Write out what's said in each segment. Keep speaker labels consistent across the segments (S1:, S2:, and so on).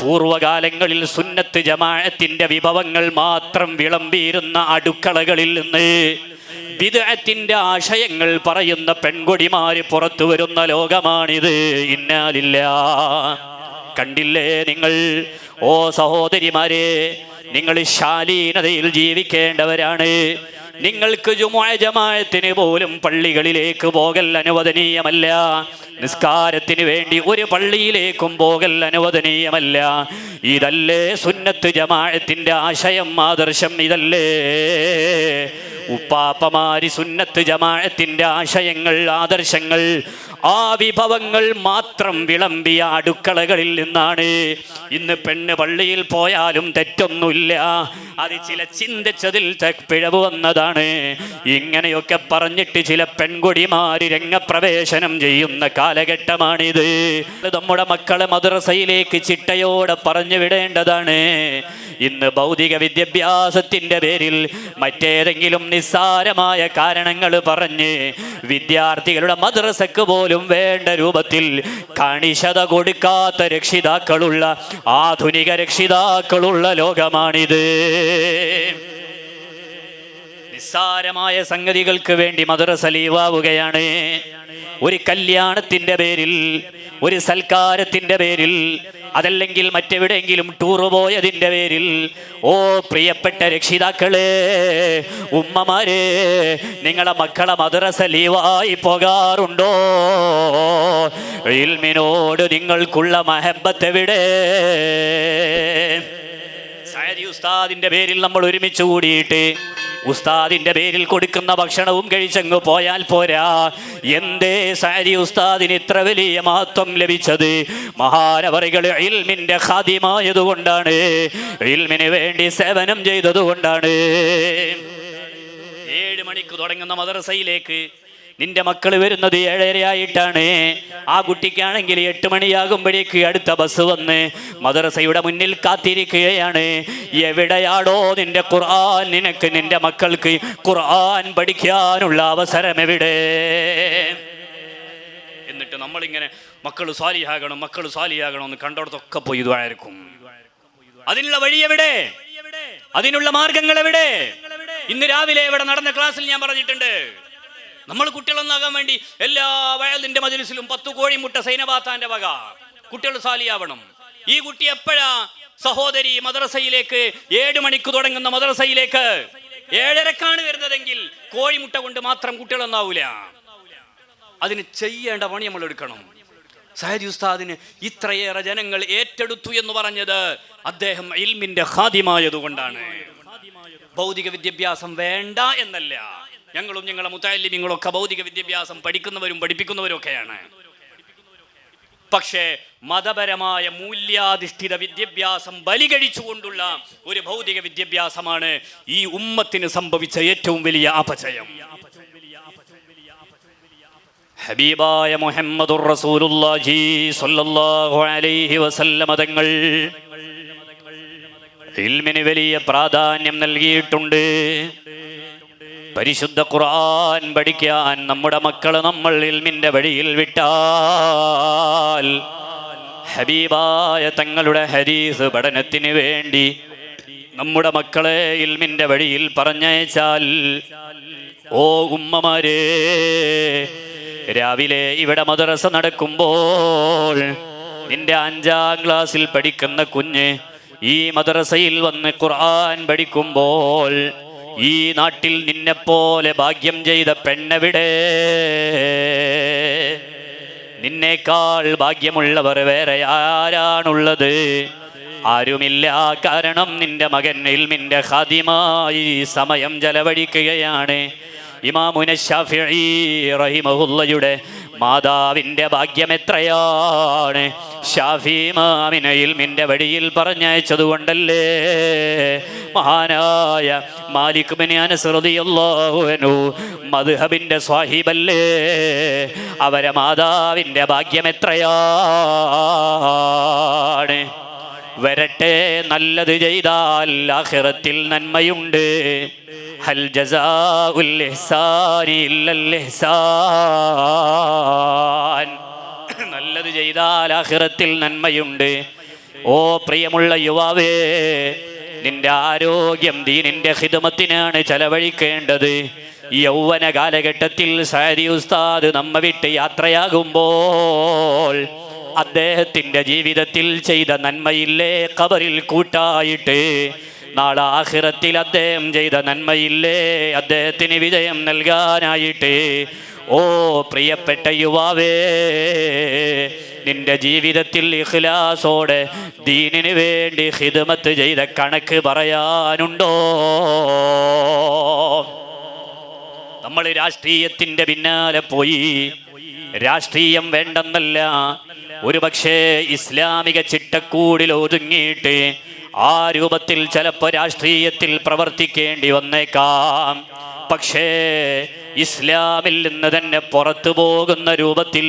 S1: പൂർവകാലങ്ങളിൽ സുന്നത്ത് ജമാഅത്തിന്റെ വിഭവങ്ങൾ മാത്രം വിളമ്പിയിരുന്ന അടുക്കളകളിൽ നിന്ന് വിദഗ്ധത്തിന്റെ ആശയങ്ങൾ പറയുന്ന പെൺകൊടിമാര് പുറത്തു വരുന്ന ലോകമാണിത്. ഇന്നാലില്ല. കണ്ടില്ലേ നിങ്ങൾ? ഓ സഹോദരിമാരെ നിങ്ങൾ ശാലീനതയിൽ ജീവിക്കേണ്ടവരാണ്. നിങ്ങൾക്ക് ജുമുഅ ജമായത്തിന് പോലും പള്ളികളിലേക്ക് പോകൽ അനുവദനീയമല്ല. നിസ്കാരത്തിന് വേണ്ടി ഒരു പള്ളിയിലേക്കും പോകൽ അനുവദനീയമല്ല. ഇതല്ലേ സുന്നത്ത് ജമാഅത്തിന്റെ ആശയം ആദർശം ഇതല്ലേ? ഉപ്പാപ്പമാരി സുന്നത്ത് ജമാഅത്തിന്റെ ആശയങ്ങൾ ആദർശങ്ങൾ ആ വിഭവങ്ങൾ മാത്രം വിളമ്പിയ അടുക്കളകളിൽ നിന്നാണ്. ഇന്ന് പെണ്ണ് പള്ളിയിൽ പോയാലും തെറ്റൊന്നുമില്ല. അത് ചില ചിന്തിച്ചതിൽ പിഴവ് വന്നതാണ്. ഇങ്ങനെയൊക്കെ പറഞ്ഞിട്ട് ചില പെൺകുടിമാര് രംഗപ്രവേശനം ചെയ്യുന്ന കാലഘട്ടമാണിത്. നമ്മുടെ മക്കളെ മദ്രസയിലേക്ക് ചിട്ടയോടെ പറഞ്ഞു വിടേണ്ടതാണ്. ഇന്ന് ഭൗതിക വിദ്യാഭ്യാസത്തിന്റെ പേരിൽ മറ്റേതെങ്കിലും നിസ്സാരമായ കാരണങ്ങൾ പറഞ്ഞ് വിദ്യാർത്ഥികളുടെ മദ്രസക്ക് പോലും വേണ്ട രൂപത്തിൽ കണിശത കൊടുക്കാത്ത രക്ഷിതാക്കളുള്ള ആധുനിക രക്ഷിതാക്കളുള്ള ലോകമാണിത്. നിസ്സാരമായ സംഗതികൾക്ക് വേണ്ടി മദ്രസ ലീവാവുകയാണ്. ഒരു കല്യാണത്തിന്റെ പേരിൽ ഒരു സൽക്കാരത്തിന്റെ പേരിൽ അതല്ലെങ്കിൽ മറ്റെവിടെയെങ്കിലും ടൂർ പോയതിന്റെ പേരിൽ ഓ പ്രിയപ്പെട്ട രക്ഷിതാക്കളെ ഉമ്മമാരെ നിങ്ങളെ മക്കളെ മദ്രസ ലീവായി പോകാറുണ്ടോ? ഇൽമിനോട് നിങ്ങൾക്കുള്ള മഹബത്ത് എവിടെ സയദി ഉസ്താദിന്റെ പേരിൽ നമ്മൾ ഒരുമിച്ച് കൂടിയിട്ട് ഉസ്താദിന്റെ പേരിൽ കൊടുക്കുന്ന ഭക്ഷണവും കഴിച്ചങ്ങ് പോയാൽ പോരാ. എന്തേ സാരി ഉസ്താദിന് ഇത്ര വലിയ മഹത്വം ലഭിച്ചത്? മഹാനവറികൾ ഇൽമിന്റെ ഖാദിമായതുകൊണ്ടാണ്. ഇൽമിന് വേണ്ടി സേവനം ചെയ്തതുകൊണ്ടാണ്. ഏഴ് മണിക്ക് തുടങ്ങുന്ന മദ്രസയിലേക്ക് നിന്റെ മക്കൾ വരുന്നത് ഏഴരയായിട്ടാണ്. ആ കുട്ടിക്കാണെങ്കിൽ എട്ട് മണിയാകുമ്പോഴേക്ക് അടുത്ത ബസ് വന്ന് മദ്രസയുടെ മുന്നിൽ കാത്തിരിക്കുകയാണ്. എവിടെയാണോ നിന്റെ ഖുർആൻ? നിനക്ക് നിന്റെ മക്കൾക്ക് ഖുർആൻ പഠിക്കാനുള്ള അവസരം എവിടെ? എന്നിട്ട് നമ്മളിങ്ങനെ മക്കൾ സ്വാലിയാകണം മക്കൾ സ്വാലിയാകണം എന്ന് കണ്ടോടത്തൊക്കെ പോയി ഇതായിരിക്കും അതിനുള്ള വഴി എവിടെ? അതിനുള്ള മാർഗങ്ങൾ എവിടെ? ഇന്ന് രാവിലെ ഇവിടെ നടന്ന ക്ലാസ്സിൽ ഞാൻ പറഞ്ഞിട്ടുണ്ട്. നമ്മൾ കുട്ടികളൊന്നാകാൻ വേണ്ടി എല്ലാ വയലിന്റെ പത്ത് കോഴിമുട്ട സൈനബാത്താന്റെ വക. കുട്ടികൾ സാലിയാവണം. ഈ കുട്ടി എപ്പോഴാ സഹോദരി മദ്രസയിലേക്ക് ഏഴ് മണിക്ക് തുടങ്ങുന്ന മദ്രസയിലേക്ക്? ഏഴരക്കാണ് വരുന്നതെങ്കിൽ കോഴിമുട്ട കൊണ്ട് മാത്രം കുട്ടികളൊന്നാവൂല. അതിന് ചെയ്യേണ്ട പണി നമ്മൾ എടുക്കണം. സഹജ് ഉസ്താദിന് ഇത്രയേറെ ജനങ്ങൾ ഏറ്റെടുത്തു എന്ന് പറഞ്ഞത് അദ്ദേഹം ഇൽമിന്റെ ഖാദിമായതുകൊണ്ടാണ്. ഭൗതിക വിദ്യാഭ്യാസം വേണ്ട എന്നല്ല. ഞങ്ങളും ഞങ്ങളെ മുത്താലിമ്യങ്ങളും ഒക്കെ ഭൗതിക വിദ്യാഭ്യാസം പഠിക്കുന്നവരും പഠിപ്പിക്കുന്നവരും ഒക്കെയാണ്. പക്ഷേ മതപരമായ മൂല്യാധിഷ്ഠിത വിദ്യാഭ്യാസം ബലികഴിച്ചുകൊണ്ടുള്ള ഒരു ഭൗതിക വിദ്യാഭ്യാസമാണ് ഈ ഉമ്മത്തിന് സംഭവിച്ച ഏറ്റവും വലിയ അപചയം ഹബീബായ മുഹമ്മദുർ റസൂലുള്ളാഹി സ്വല്ലല്ലാഹു അലൈഹി തങ്ങൾ ഇൽമിന് വലിയ പ്രാധാന്യം നൽകിയിട്ടുണ്ട്. പരിശുദ്ധ ഖുർആൻ പഠിക്കാൻ നമ്മുടെ മക്കൾ നമ്മൾ ഇൽമിന്റെ വഴിയിൽ വിട്ടാൽ ഹബീബായ തങ്ങളുടെ ഹരീസ് പഠനത്തിന് വേണ്ടി നമ്മുടെ മക്കളെ ഇൽമിന്റെ വഴിയിൽ പറഞ്ഞയച്ചാൽ ഓ ഉമ്മമാരെ രാവിലെ ഇവിടെ മദ്രസ നടക്കുമ്പോൾ നിന്റെ അഞ്ചാം ക്ലാസ്സിൽ പഠിക്കുന്ന കുഞ്ഞ് ഈ മദ്രസയിൽ വന്ന് ഖുർആൻ പഠിക്കുമ്പോൾ ഈ നാട്ടിൽ നിന്നെപ്പോലെ ഭാഗ്യം ചെയ്ത പെണ്ണെവിടെ? നിന്നേക്കാൾ ഭാഗ്യമുള്ളവർ വേറെ ആരാണുള്ളത്? ആരുമില്ല. കാരണം നിന്റെ മകൻ ഇൽമിന്റെ ഹാദിമായി സമയം ചെലവഴിക്കുകയാണ്. ഇമാമുന ഷാഫി റഹിമഹുല്ലയുടെ മാതാവിന്റെ ഷാഫി മാമിന ഇൽമിന്റെ വഴിയിൽ പറഞ്ഞയച്ചത് കൊണ്ടല്ലേ? മഹാനായ മാലിക് ബിൻ അനസ് റളിയല്ലാഹു അൻഹു മദ്ഹബിന്റെ സ്വാഹിബല്ലേ? അവരെ മാതാവിന്റെ ഭാഗ്യം എത്രയാണ്? വരട്ടെ നല്ലത് ചെയ്താൽ ആഖിറത്തിൽ നന്മയുണ്ട്. ഹൽ ജസാഉൽ ഇഹ്സാനി ഇഹ്സാൻ. നല്ലത് ചെയ്താൽ ആഖിറത്തിൽ നന്മയുണ്ട്. ഓ പ്രിയമുള്ള യുവാവേ നിന്റെ ആരോഗ്യം ദീനിന്റെ ഹിതമത്തിനാണ് ചെലവഴിക്കേണ്ടത്. യൗവന കാലഘട്ടത്തിൽ സാരി ഉസ്താദ് നമ്മ വിട്ട് യാത്രയാകുമ്പോൾ അദ്ദേഹത്തിന്റെ ജീവിതത്തിൽ ചെയ്ത നന്മയില്ലേ? കബറിൽ കൂട്ടായിട്ട് നാളെ ആഹിറത്തിൽ അദ്ദേഹം ചെയ്ത നന്മയില്ലേ? അദ്ദേഹത്തിന് വിജയം നൽകാനായിട്ട്. ഓ പ്രിയപ്പെട്ട യുവാവേ നിന്റെ ജീവിതത്തിൽ ഇഖ്ലാസോടെ ദീനിന് വേണ്ടി ഹിദമത്ത് ചെയ്ത കണക്ക് പറയാനുണ്ടോ? നമ്മൾ രാഷ്ട്രീയത്തിന്റെ പിന്നാലെ പോയി. രാഷ്ട്രീയം വേണ്ടെന്നല്ല. ഒരു പക്ഷേ ഇസ്ലാമിക ചിട്ടക്കൂടിൽ ഒതുങ്ങിയിട്ട് ആ രൂപത്തിൽ ചിലപ്പോൾ രാഷ്ട്രീയത്തിൽ പ്രവർത്തിക്കേണ്ടി വന്നേക്കാം. പക്ഷേ ഇസ്ലാമിൽ നിന്ന് തന്നെ പുറത്തു പോകുന്ന രൂപത്തിൽ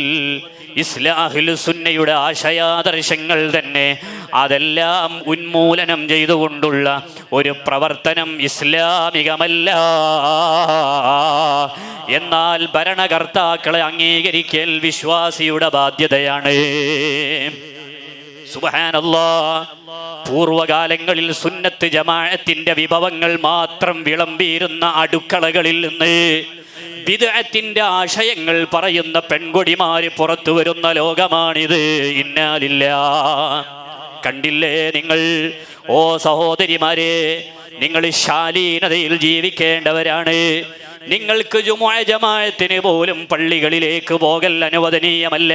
S1: ഇസ്ലാഹിൽ സുന്നയുടെ ആശയാദർശങ്ങൾ തന്നെ അതെല്ലാം ഉന്മൂലനം ചെയ്തുകൊണ്ടുള്ള ഒരു പ്രവർത്തനം ഇസ്ലാമികമല്ല. എന്നാൽ ഭരണകർത്താക്കളെ അംഗീകരിക്കൽ വിശ്വാസിയുടെ ബാധ്യതയാണ്. പൂർവകാലങ്ങളിൽ സുന്നത്ത് ജമാഅത്തിന്റെ വിഭവങ്ങൾ മാത്രം വിളമ്പിയിരുന്ന അടുക്കളകളിൽ നിന്ന് വിദഗ്ധത്തിന്റെ ആശയങ്ങൾ പറയുന്ന പെൺകൊടിമാര് പുറത്തു വരുന്ന ലോകമാണിത്. ഇന്നാലില്ല. കണ്ടില്ലേ നിങ്ങൾ? ഓ സഹോദരിമാരെ നിങ്ങൾ ശാലീനതയിൽ ജീവിക്കേണ്ടവരാണ്. നിങ്ങൾക്ക് ജുമുഅ ജമാഅത്തിന് പോലും പള്ളികളിലേക്ക് പോകൽ അനുവദനീയമല്ല.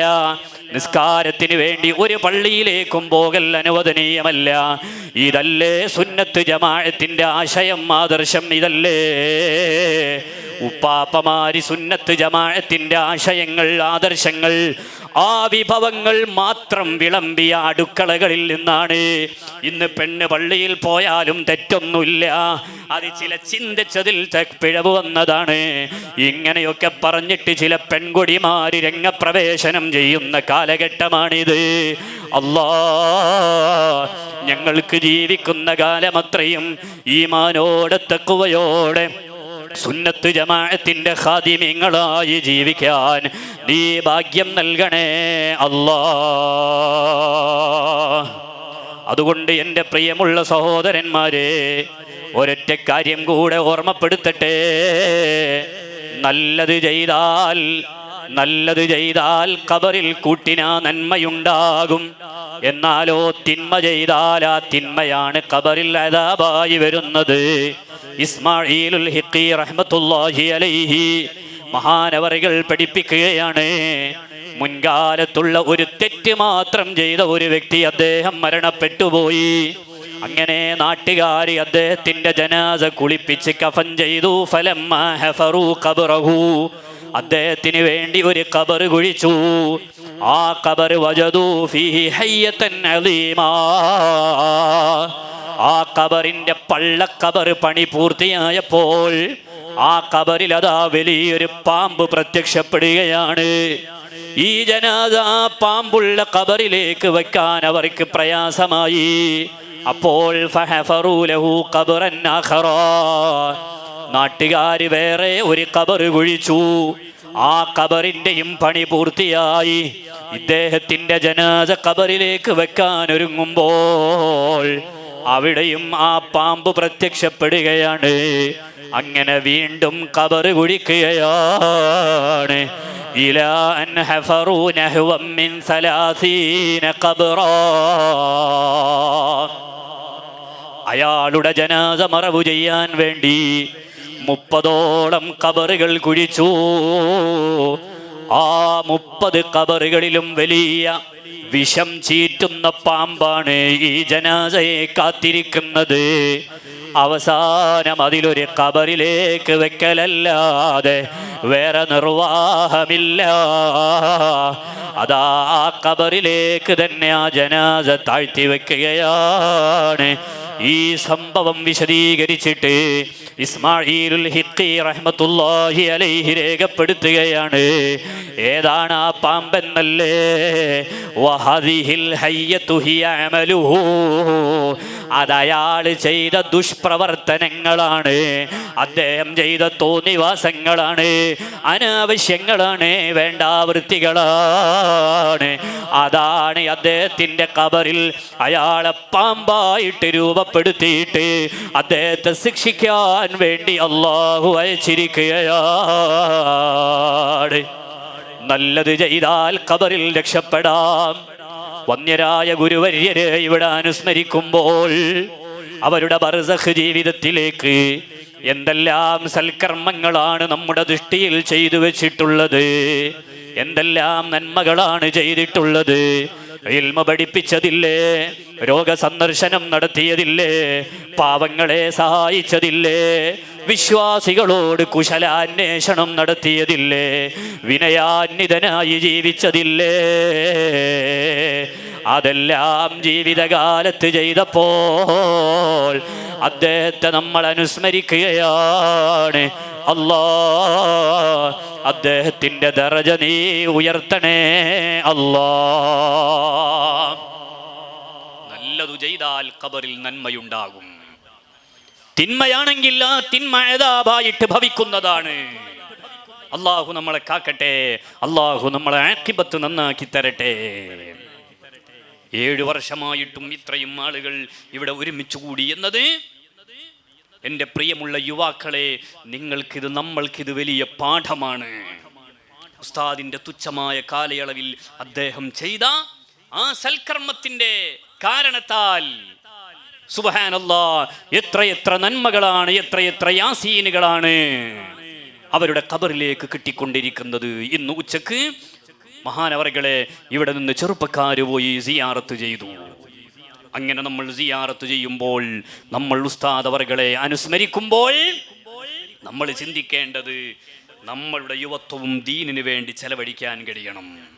S1: നിസ്കാരത്തിന് വേണ്ടി ഒരു പള്ളിയിലേക്കും പോകൽ അനുവദനീയമല്ല. ഇതല്ലേ സുന്നത്ത് ജമായത്തിന്റെ ആശയം ആദർശം ഇതല്ലേ? ഉപ്പാപ്പമാരി സുന്നത്ത് ജമാഅത്തിന്റെ ആശയങ്ങൾ ആദർശങ്ങൾ ആ വിഭവങ്ങൾ മാത്രം വിളമ്പിയ അടുക്കളകളിൽ നിന്നാണ്. ഇന്ന് പെണ്ണ് പള്ളിയിൽ പോയാലും തെറ്റൊന്നുമില്ല. അത് ചില ചിന്തിച്ചതിൽ പിഴവ് വന്നതാണ്. ഇങ്ങനെയൊക്കെ പറഞ്ഞിട്ട് ചില പെൺകുടിമാര് രംഗപ്രവേശനം ചെയ്യുന്ന കാലഘട്ടമാണിത്. അല്ലാ ഞങ്ങൾക്ക് ജീവിക്കുന്ന കാലമത്രയും ഈമാനോടെ തെക്കുവയോടെ സുന്നത്ത് ജമാഅത്തിന്റെ ഖാദിമ്യങ്ങളായി ജീവിക്കാൻ നീ ഭാഗ്യം നൽകണേ അല്ലാ. അതുകൊണ്ട് എന്റെ പ്രിയമുള്ള സഹോദരന്മാരെ ഒരൊറ്റ കാര്യം കൂടെ ഓർമ്മപ്പെടുത്തട്ടെ. നല്ലത് ചെയ്താൽ നല്ലത് ചെയ്താൽ കബറിൽ കൂട്ടിനാ നന്മയുണ്ടാകും. എന്നാലോ തിന്മ ചെയ്താൽ ആ തിന്മയാണ് കബറിൽ അതാബായി വരുന്നത്. ഇസ്മായിലുൽ ഹിഖി റഹ്മത്തുള്ളാഹി അലൈഹി മഹാനവറികൾ പഠിപ്പിക്കുകയാണ്. മുൻകാലത്തുള്ള ഒരു തെറ്റ് മാത്രം ചെയ്ത ഒരു വ്യക്തി അദ്ദേഹം മരണപ്പെട്ടുപോയി. അങ്ങനെ നാട്ടുകാരി അദ്ദേഹത്തിന്റെ ജനാസ കുളിപ്പിച്ച് കഫൻ ചെയ്തു. ഫലം അദ്ദേഹത്തിന് വേണ്ടി ഒരു കബർ കുഴിച്ചു. ആ കബർ വജതു ആ കബറിന്റെ പള്ളക്കബർ പണി പൂർത്തിയായപ്പോൾ ആ കബറിൽ അതാ വലിയൊരു പാമ്പ് പ്രത്യക്ഷപ്പെടുകയാണ്. ഈ ജനാദ പാമ്പുള്ള കബറിലേക്ക് വെക്കാൻ അവർക്ക് പ്രയാസമായി. അപ്പോൾ നാട്ടുകാര് വേറെ ഒരു കബറ് കുഴിച്ചു. ആ കബറിന്റെയും പണി പൂർത്തിയായി. ഇദ്ദേഹത്തിന്റെ ജനാസ കബറിലേക്ക് വെക്കാൻ ഒരുങ്ങുമ്പോൾ അവിടെയും ആ പാമ്പ് പ്രത്യക്ഷപ്പെടുകയാണ്. അങ്ങനെ വീണ്ടും കബറ് കുഴിക്കുകയാണ്. അയാളുടെ ജനാസ മറവു ചെയ്യാൻ വേണ്ടി മുപ്പതോളം കബറുകൾ കുഴിച്ചു. ആ മുപ്പത് കബറുകളിലും വലിയ വിഷം ചീറ്റുന്ന പാമ്പാണ് ഈ ജനാസയെ കാത്തിരിക്കുന്നത്. അവസാനം അതിലൊരു കബറിലേക്ക് വെക്കലല്ലാതെ വേറെ നിർവാഹമില്ല. അതാ ആ കബറിലേക്ക് തന്നെ ആ ജനാസ താഴ്ത്തി വെക്കുകയാണ്. ഈ സംഭവം വിശദീകരിച്ചിട്ട് ഇസ്മായിലുൽ ഹിഖി റഹ്മത്തുള്ളാഹി അലൈഹി രേഖപ്പെടുത്തുകയാണ്. ഏതാണ് ആ പാമ്പെന്നല്ലേ? വഹദിഹിൽ ഹയ്യത്തു ഹിയ അമലുഹു. അത് അയാൾ ചെയ്ത ദുഷ്പ്രവർത്തനങ്ങളാണ് അദ്ദേഹം ചെയ്ത തോന്നിവാസങ്ങളാണ് അനാവശ്യങ്ങളാണ് വേണ്ട വൃത്തികളാണ് അതാണ് അദ്ദേഹത്തിന്റെ കബറിൽ അയാളെ പാമ്പായിട്ട് രൂപപ്പെടുത്തിയിട്ട് അദ്ദേഹത്തെ ശിക്ഷിക്കാൻ വേണ്ടി അള്ളാഹു അയച്ചിരിക്കുകയാണ്. നല്ലത് ചെയ്താൽ കബറിൽ രക്ഷപ്പെടാം. വന്യരായ ഗുരുവര്യരെ ഇവിടെ അനുസ്മരിക്കുമ്പോൾ അവരുടെ ബർസഖ് ജീവിതത്തിലേക്ക് എന്തെല്ലാം സൽക്കർമ്മങ്ങളാണ് നമ്മുടെ ദൃഷ്ടിയിൽ ചെയ്തു വെച്ചിട്ടുള്ളത്? എന്തെല്ലാം നന്മകളാണ് ചെയ്തിട്ടുള്ളത്? ഇൽമ പഠിപ്പിച്ചതില്ലേ? രോഗസന്ദർശനം നടത്തിയതില്ലേ? പാവങ്ങളെ സഹായിച്ചതില്ലേ? വിശ്വാസികളോട് കുശലാന്വേഷണം നടത്തിയതില്ലേ? വിനയാന്വിതനായി ജീവിച്ചതില്ലേ? അതെല്ലാം ജീവിതകാലത്ത് ചെയ്തപ്പോൾ അദ്ദേഹത്തെ നമ്മൾ അനുസ്മരിക്കുകയാണ്. അല്ലാ അദ്ദേഹത്തിന്റെ ദറജ നീ ഉയർത്തണേ അല്ലാ. നല്ലതു ചെയ്താൽ കബറിൽ നന്മയുണ്ടാകും. തിന്മയാണെങ്കിൽ ആ തിന്മ ഏതാഭായിട്ട് ഭവിക്കുന്നതാണ്. അള്ളാഹു നമ്മളെ കാക്കട്ടെ അള്ളാഹു നമ്മളെ ആക്കിബത്ത് നന്നാക്കി തരട്ടെ. ഏഴു വർഷമായിട്ടും ഇത്രയും ആളുകൾ ഇവിടെ ഒരുമിച്ച് കൂടി എന്നത് എന്റെ പ്രിയമുള്ള യുവാക്കളെ നിങ്ങൾക്കിത് നമ്മൾക്കിത് വലിയ പാഠമാണ്. ഉസ്താദിന്റെ തുച്ഛമായ കാലയളവിൽ അദ്ദേഹം ചെയ്ത ആ സൽക്കർമ്മത്തിന്റെ കാരണത്താൽ സുബഹാനല്ലാ എത്രയെത്ര നന്മകളാണ് എത്രയെത്ര യാസീനുകളാണ് അവരുടെ കബറിലേക്ക് കിട്ടിക്കൊണ്ടിരിക്കുന്നത്. ഇന്ന് ഉച്ചയ്ക്ക് മഹാനവറുകളെ ഇവിടെ നിന്ന് ചെറുപ്പക്കാർ പോയി സിയാറത്ത് ചെയ്തു. അങ്ങനെ നമ്മൾ സിയാറത്ത് ചെയ്യുമ്പോൾ നമ്മൾ ഉസ്താദ് അവർകളെ അനുസ്മരിക്കുമ്പോൾ നമ്മൾ ചിന്തിക്കേണ്ടത് നമ്മളുടെ യുവത്വവും ദീനിനു വേണ്ടി ചെലവഴിക്കാൻ കഴിയണം.